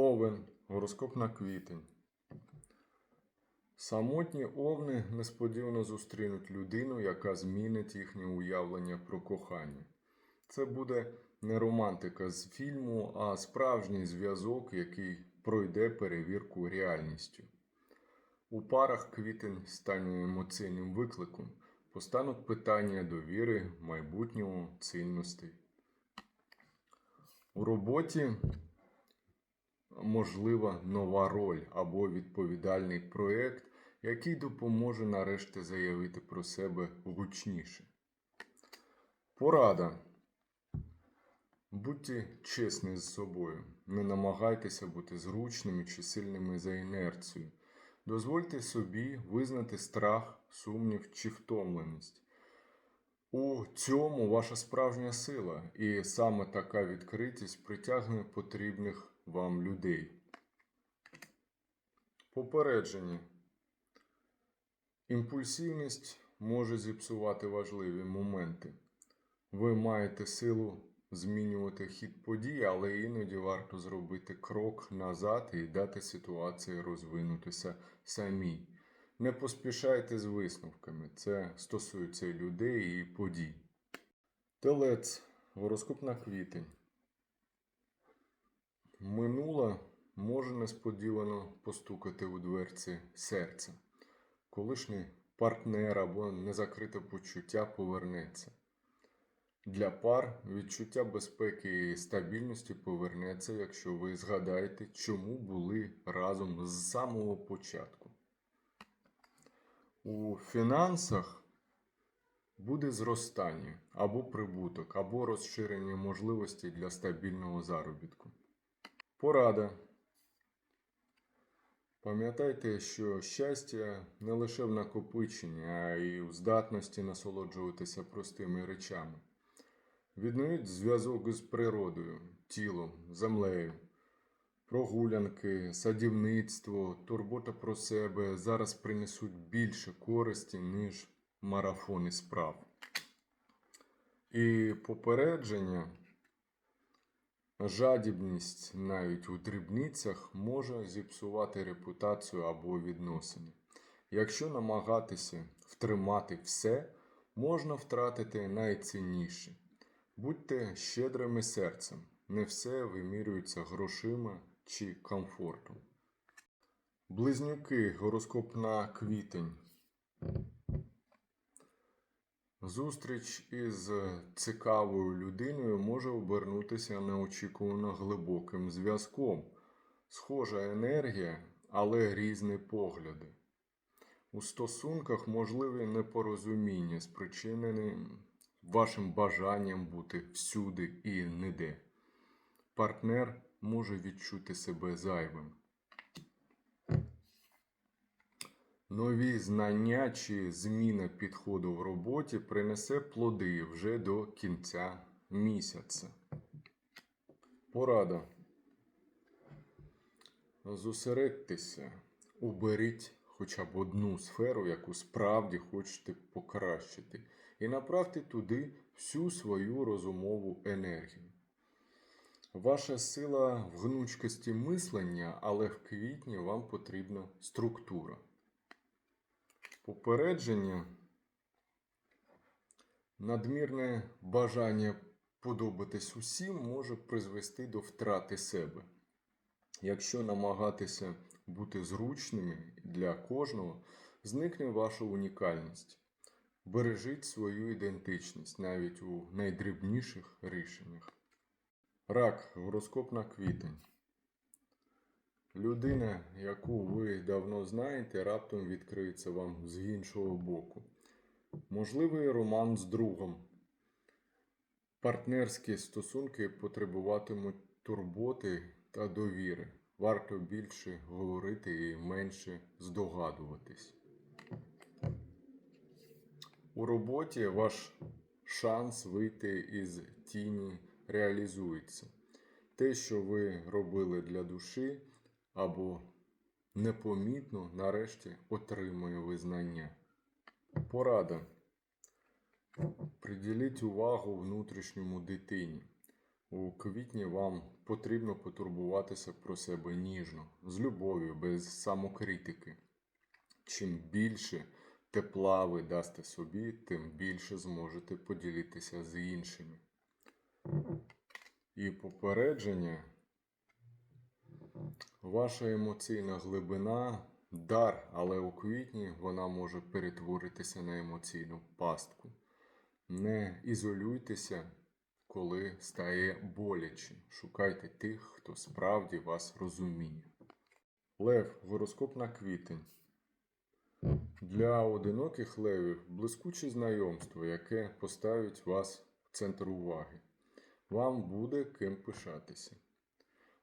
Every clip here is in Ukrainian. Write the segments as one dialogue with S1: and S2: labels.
S1: Овен. Гороскоп на квітень. Самотні овни несподівано зустрінуть людину, яка змінить їхнє уявлення про кохання. Це буде не романтика з фільму, а справжній зв'язок, який пройде перевірку реальністю. У парах квітень стане емоційним викликом, постануть питання довіри, майбутнього, цінностей. У роботі можлива нова роль або відповідальний проєкт, який допоможе нарешті заявити про себе гучніше. Порада. Будьте чесні з собою. Не намагайтеся бути зручними чи сильними за інерцією. Дозвольте собі визнати страх, сумнів чи втомленість. У цьому ваша справжня сила, і саме така відкритість притягне потрібних вам людей. Попередження. Імпульсивність може зіпсувати важливі моменти. Ви маєте силу змінювати хід подій, але іноді варто зробити крок назад і дати ситуації розвинутися самій. Не поспішайте з висновками. Це стосується людей і подій. Телець. Гороскоп на квітень. Минуле може несподівано постукати у дверці серця. Колишній партнер або незакрите почуття повернеться. Для пар відчуття безпеки і стабільності повернеться, якщо ви згадаєте, чому були разом з самого початку. У фінансах буде зростання або прибуток, або розширення можливостей для стабільного заробітку. Порада. Пам'ятайте, що щастя не лише в накопиченні, а й у здатності насолоджуватися простими речами. Відновіть зв'язок із природою, тілом, землею. Прогулянки, садівництво, турбота про себе зараз принесуть більше користі, ніж марафони справ. І попередження, жадібність навіть у дрібницях може зіпсувати репутацію або відносини. Якщо намагатися втримати все, можна втратити найцінніше. Будьте щедрими серцем, не все вимірюється грошима чи комфортом. Близнюки, гороскоп на квітень. Зустріч із цікавою людиною може обернутися неочікувано глибоким зв'язком. Схожа енергія, але різні погляди. У стосунках можливі непорозуміння, спричинені вашим бажанням бути всюди і ніде. Партнер може відчути себе зайвим. Нові знання чи зміна підходу в роботі принесе плоди вже до кінця місяця. Порада. Зосередьтеся, уберіть хоча б одну сферу, яку справді хочете покращити, і направте туди всю свою розумову енергію. Ваша сила в гнучкості мислення, але в квітні вам потрібна структура. Попередження, надмірне бажання подобатись усім може призвести до втрати себе. Якщо намагатися бути зручними для кожного, зникне ваша унікальність. Бережіть свою ідентичність навіть у найдрібніших рішеннях. Рак, гороскоп на квітень. Людина, яку ви давно знаєте, раптом відкриється вам з іншого боку. Можливий роман з другом. Партнерські стосунки потребуватимуть турботи та довіри. Варто більше говорити і менше здогадуватись. У роботі ваш шанс вийти із тіні реалізується. Те, що ви робили для душі або непомітно, нарешті отримує визнання. Порада. Приділіть увагу внутрішньому дитині. У квітні вам потрібно потурбуватися про себе ніжно, з любов'ю, без самокритики. Чим більше тепла ви дасте собі, тим більше зможете поділитися з іншими. І попередження, ваша емоційна глибина дар, але у квітні вона може перетворитися на емоційну пастку. Не ізолюйтеся, коли стає боляче. Шукайте тих, хто справді вас розуміє. Лев, гороскоп на квітень. Для одиноких левів блискуче знайомство, яке поставить вас в центр уваги. Вам буде ким пишатися.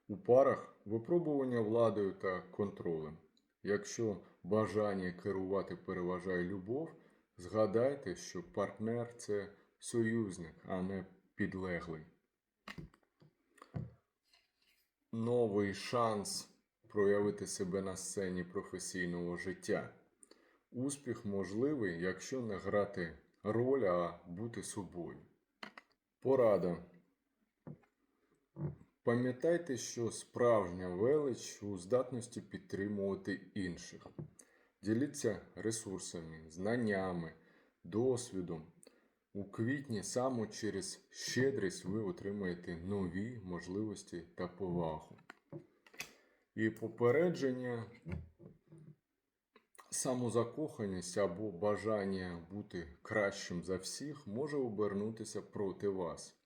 S1: У парах випробування владою та контролем. Якщо бажання керувати переважає любов, згадайте, що партнер це союзник, а не підлеглий. Новий шанс проявити себе на сцені професійного життя. Успіх можливий, якщо не грати роль, а бути собою. Порада. Пам'ятайте, що справжня велич у здатності підтримувати інших. Діліться ресурсами, знаннями, досвідом. У квітні саме через щедрість ви отримаєте нові можливості та повагу. І попередження самозакоханість або бажання бути кращим за всіх може обернутися проти вас.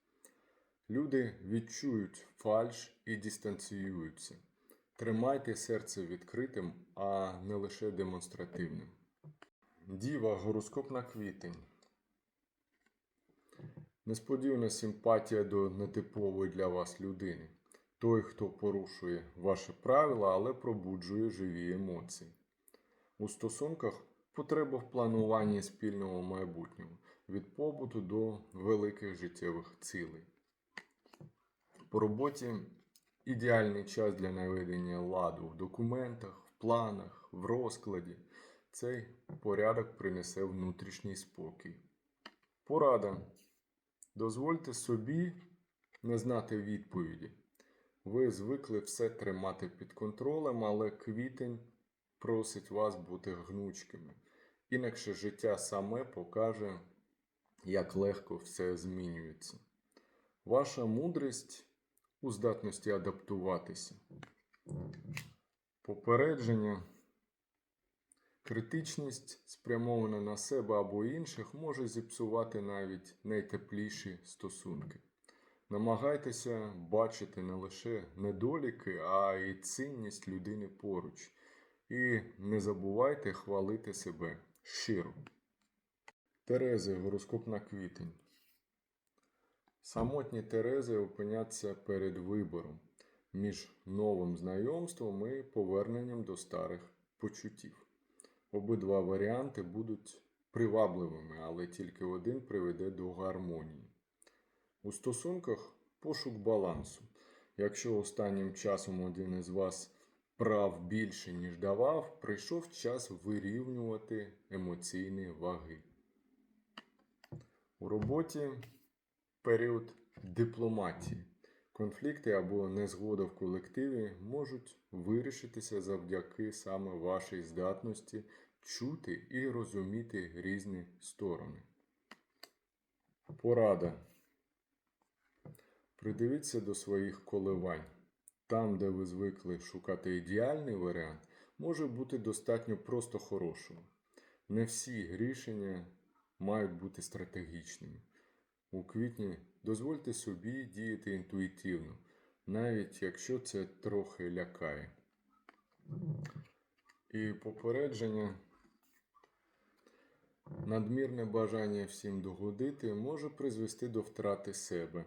S1: Люди відчують фальш і дистанціюються. Тримайте серце відкритим, а не лише демонстративним. Діва, гороскоп на квітень. Несподівана симпатія до нетипової для вас людини. Той, хто порушує ваші правила, але пробуджує живі емоції. У стосунках потреба в плануванні спільного майбутнього від побуту до великих життєвих цілей. По роботі ідеальний час для наведення ладу в документах, в планах, в розкладі. Цей порядок принесе внутрішній спокій. Порада. Дозвольте собі не знати відповіді. Ви звикли все тримати під контролем, але квітень просить вас бути гнучкими. Інакше життя саме покаже, як легко все змінюється. Ваша мудрість у здатності адаптуватися. Попередження. Критичність, спрямована на себе або інших, може зіпсувати навіть найтепліші стосунки. Намагайтеся бачити не лише недоліки, а й цінність людини поруч. І не забувайте хвалити себе щиро. Терези, гороскоп на квітень. Самотні Терези опиняться перед вибором між новим знайомством і поверненням до старих почуттів. Обидва варіанти будуть привабливими, але тільки один приведе до гармонії. У стосунках пошук балансу. Якщо останнім часом один із вас прав більше, ніж давав, прийшов час вирівнювати емоційні ваги. У роботі період дипломатії. Конфлікти або незгода в колективі можуть вирішитися завдяки саме вашій здатності чути і розуміти різні сторони. Порада. Придивіться до своїх коливань. Там, де ви звикли шукати ідеальний варіант, може бути достатньо просто хорошого. Не всі рішення мають бути стратегічними. У квітні дозвольте собі діяти інтуїтивно, навіть якщо це трохи лякає. І попередження. Надмірне бажання всім догодити може призвести до втрати себе.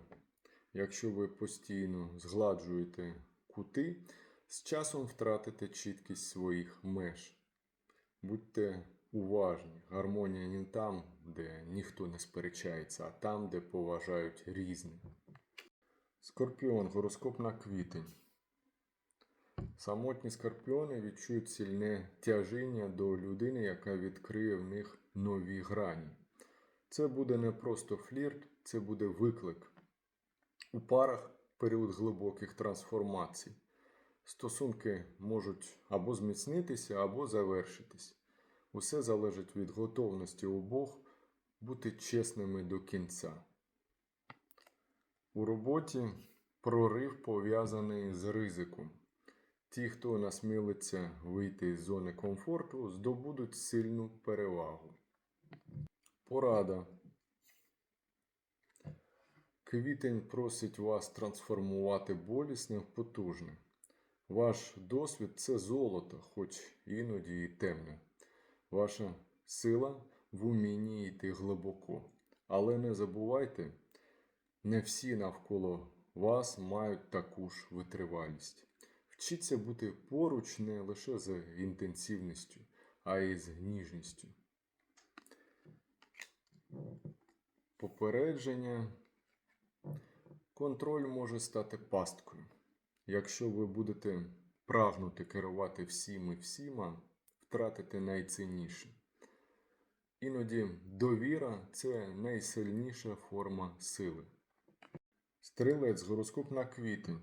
S1: Якщо ви постійно згладжуєте кути, з часом втратите чіткість своїх меж. Будьте уважні, гармонія не там, де ніхто не сперечається, а там, де поважають різне. Скорпіон, гороскоп на квітень. Самотні скорпіони відчують сильне тяжіння до людини, яка відкриє в них нові грані. Це буде не просто флірт, це буде виклик. У парах період глибоких трансформацій. Стосунки можуть або зміцнитися, або завершитись. Усе залежить від готовності обох бути чесними до кінця. У роботі прорив пов'язаний з ризиком. Ті, хто насмілиться вийти з зони комфорту, здобудуть сильну перевагу. Порада. Квітень просить вас трансформувати болісне в потужне. Ваш досвід це золото, хоч іноді і темне. Ваша сила в умінні йти глибоко. Але не забувайте, не всі навколо вас мають таку ж витривалість. Вчіться бути поруч не лише з інтенсивністю, а й з ніжністю. Попередження. Контроль може стати пасткою. Якщо ви будете прагнути керувати всім і всіма, втратите найцінніше. Іноді довіра це найсильніша форма сили. Стрілець гороскоп на квітень.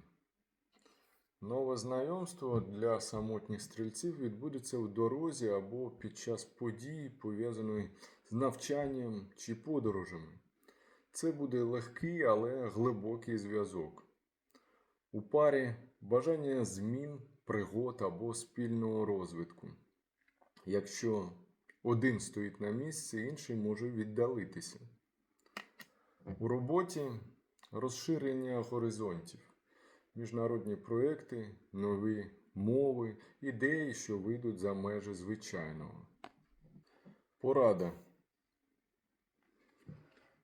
S1: Нове знайомство для самотніх стрільців відбудеться в дорозі або під час події, пов'язаної з навчанням чи подорожами. Це буде легкий, але глибокий зв'язок. У парі бажання змін, пригод або спільного розвитку. Якщо один стоїть на місці, інший може віддалитися. У роботі розширення горизонтів, міжнародні проекти, нові мови, ідеї, що вийдуть за межі звичайного. Порада.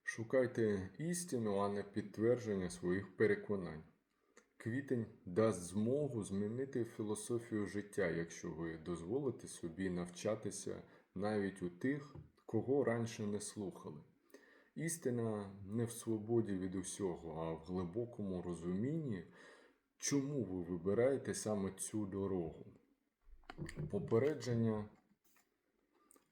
S1: Шукайте істину, а не підтвердження своїх переконань. Квітень дасть змогу змінити філософію життя, якщо ви дозволите собі навчатися навіть у тих, кого раніше не слухали. Істина не в свободі від усього, а в глибокому розумінні, чому ви вибираєте саме цю дорогу. Попередження,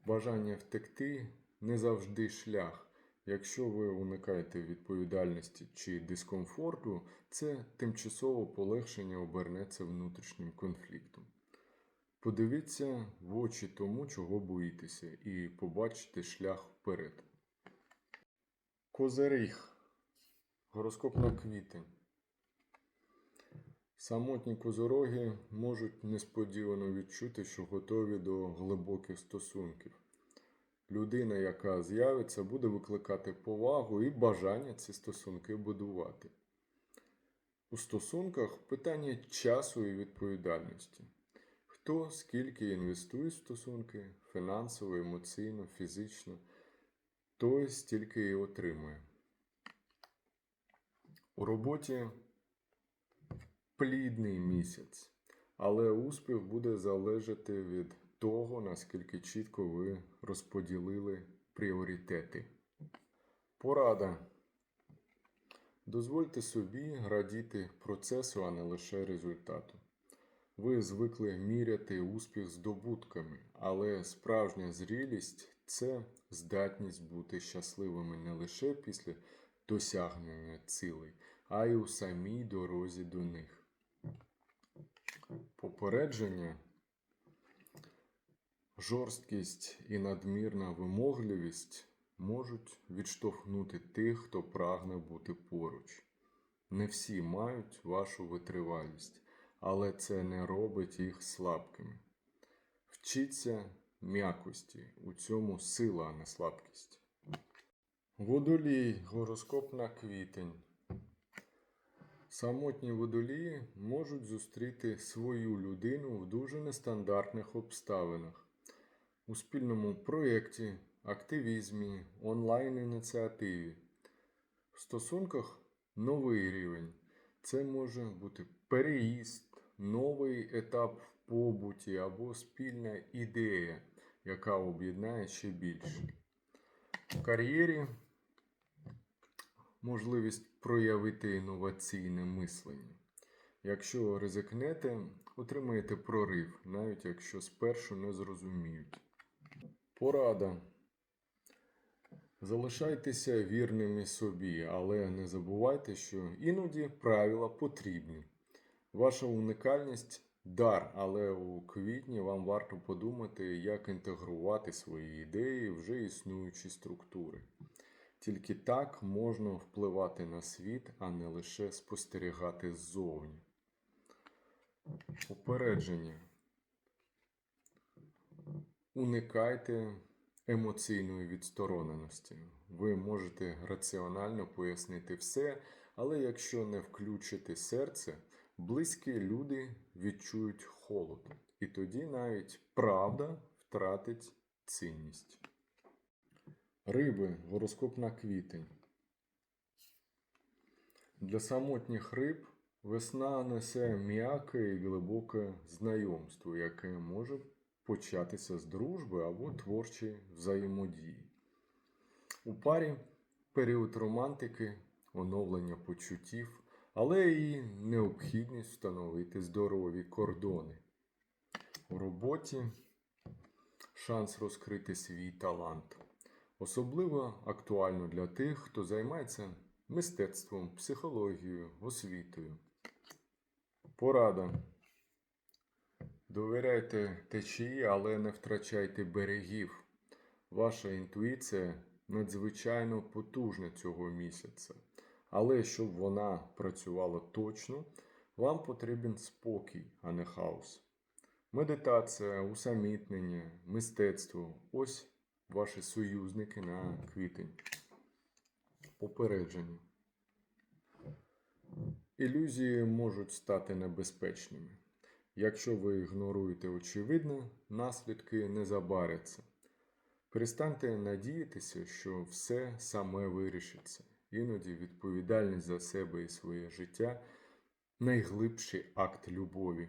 S1: бажання втекти не завжди шлях. Якщо ви уникаєте відповідальності чи дискомфорту, це тимчасове полегшення обернеться внутрішнім конфліктом. Подивіться в очі тому, чого боїтеся, і побачите шлях вперед. Козиріг. Гороскоп на квітень. Самотні козороги можуть несподівано відчути, що готові до глибоких стосунків. Людина, яка з'явиться, буде викликати повагу і бажання ці стосунки будувати. У стосунках питання часу і відповідальності. Хто скільки інвестує в стосунки фінансово, емоційно, фізично, той стільки і отримує. У роботі плідний місяць, але успіх буде залежати від того, наскільки чітко ви розподілили пріоритети. Порада. Дозвольте собі радіти процесу, а не лише результату. Ви звикли міряти успіх здобутками, але справжня зрілість це здатність бути щасливими не лише після досягнення цілей, а й у самій дорозі до них. Попередження Жорсткість і надмірна вимогливість можуть відштовхнути тих, хто прагне бути поруч. Не всі мають вашу витривалість, але це не робить їх слабкими. Вчіться м'якості, у цьому сила, а не слабкість. Водолій, гороскоп на квітень. Самотні водолії можуть зустріти свою людину в дуже нестандартних обставинах у спільному проєкті, активізмі, онлайн-ініціативі. В стосунках новий рівень. Це може бути переїзд, новий етап в побуті або спільна ідея, яка об'єднає ще більше. В кар'єрі можливість проявити інноваційне мислення. Якщо ризикнете, отримаєте прорив, навіть якщо спершу не зрозуміють. Порада. Залишайтеся вірними собі, але не забувайте, що іноді правила потрібні. Ваша унікальність дар, але у квітні вам варто подумати, як інтегрувати свої ідеї в вже існуючі структури. Тільки так можна впливати на світ, а не лише спостерігати ззовні. Попередження. Уникайте емоційної відстороненості. Ви можете раціонально пояснити все, але якщо не включите серце, близькі люди відчують холод. І тоді навіть правда втратить цінність. Риби, гороскоп на квітень. Для самотніх риб весна несе м'яке і глибоке знайомство, яке може початися з дружби або творчої взаємодії. У парі період романтики, оновлення почуттів, але і необхідність встановити здорові кордони. У роботі шанс розкрити свій талант. Особливо актуально для тих, хто займається мистецтвом, психологією, освітою. Порада. Довіряйте течії, але не втрачайте берегів. Ваша інтуїція надзвичайно потужна цього місяця. Але щоб вона працювала точно, вам потрібен спокій, а не хаос. Медитація, усамітнення, мистецтво ось ваші союзники на квітень. Попередження. Ілюзії можуть стати небезпечними. Якщо ви ігноруєте очевидне, наслідки не забаряться. Перестаньте надіятися, що все саме вирішиться. Іноді відповідальність за себе і своє життя найглибший акт любові.